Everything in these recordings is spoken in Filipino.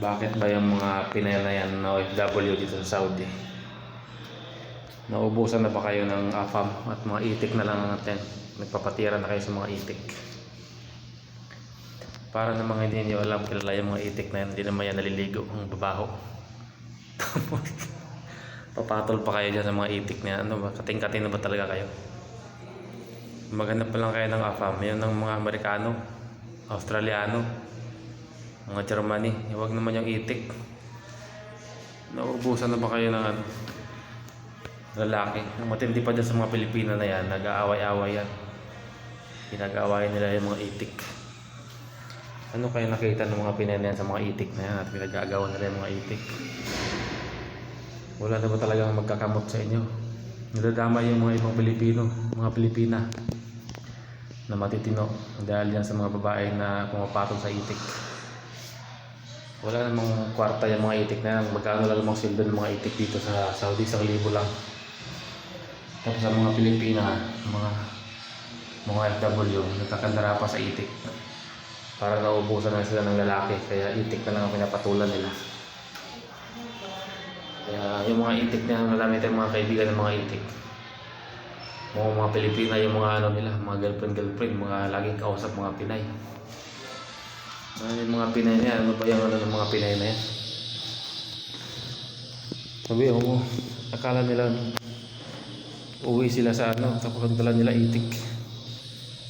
Bakit ba yung mga Pinay na na OFW dito sa Saudi? Naubusan na ba kayo ng AFAM at mga itik na lang natin? Nagpapatira na kayo sa mga itik. Para namang hindi nyo alam kilala yung mga itik na yan, hindi naman yan naliligo ang babaho. Papatol pa kayo dyan sa mga itik na yan. Ano ba? Kating-kating na ba talaga kayo? Maganda pa lang kayo ng AFAM. Yan ng mga Amerikano, Australiano, mga Germany. Huwag naman yung itik. Nauubusan na ba kayo ng ano? Lalaki. Ang matindi pa dyan sa mga Pilipina na yan, nag-aaway-aaway yan. Pinag-aawayan nila yung mga itik. Ano kayo nakita ng mga Pinay sa mga itik na yan at pinag-aagawan nila yung mga itik? Wala na ba talagang magkakamot sa inyo? Nadadama yung mga ibang Pilipino, mga Pilipina na matitino dahil yan sa mga babae na pumapatol sa itik. Wala namang kwarta yung mga itik na yan. Magkano lang namang sildo ng mga itik dito sa Saudi, isang libo lang. Tapos sa mga Pilipina, mga mga FW, nagkakandara pa sa itik. Para naubusan na sila ng lalaki, kaya itik na lang ang pinapatulan nila. Kaya yung mga itik na marami tayong mga kaibigan ng mga itik. Mga mga Pilipina, yung mga ano nila, mga girlfriend-girlfriend, mga laging kausap mga Pinay. Ano yung mga Pinay na yan? Ano ba yung ano ng mga Pinay na yan? Sabi mo, akala nila uwi sila sa ano, tapos ang dala nila itik.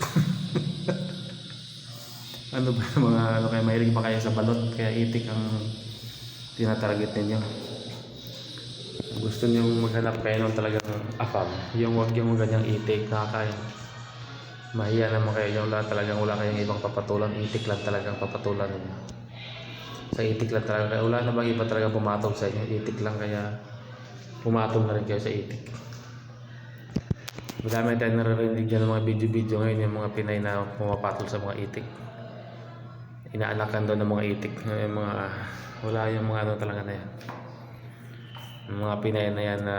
ano ba yung mga ano kaya mahilig pa kayo sa balot, kaya itik ang tinatarget ninyo. Gusto niyo maghanap kayo ng talagang afam, yung wag yung ganyang itik, nakakain. Mahiya naman kayo yung lahat talagang wala kayong ibang papatulan, itik lang talagang papatulan ninyo. Sa itik lang talaga, wala na bang iba talaga pumatol sa inyo, itik lang kaya pumatol na rin kayo sa itik. Madami tayong naririnig dyan ng mga video-video ngayon yung mga Pinay na pumapatol sa mga itik. Inaanakan daw ng mga itik, yung mga, wala yung mga ano talaga na yan. Yung mga Pinay na yan na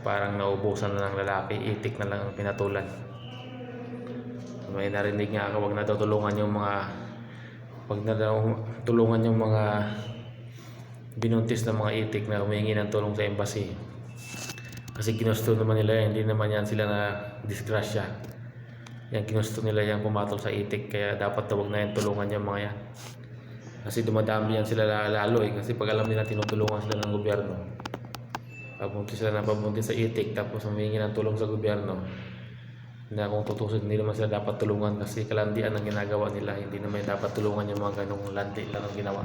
parang naubusan na ng lalaki, itik na lang ang pinatulan. May narinig nga ako, wag na daw tulungan yung mga wag na daw tulungan yung mga binuntis na mga itik na humingi ng tulong sa embassy. Kasi ginusto naman nila yan, hindi naman yan sila na disgrasya. Yan ginusto nila yan pumatol sa itik, kaya dapat daw wag na yan tulungan yung mga yan. Kasi dumadami yan sila lalo eh, kasi pag alam nila tinutulungan sila ng gobyerno, pabuntis sila ng pabuntis sa itik, tapos humingi ng tulong sa gobyerno, na kung tutusin hindi naman sila dapat tulungan kasi kalandian ang ginagawa nila. Hindi naman dapat tulungan yung mga ganong landi lang ang ginawa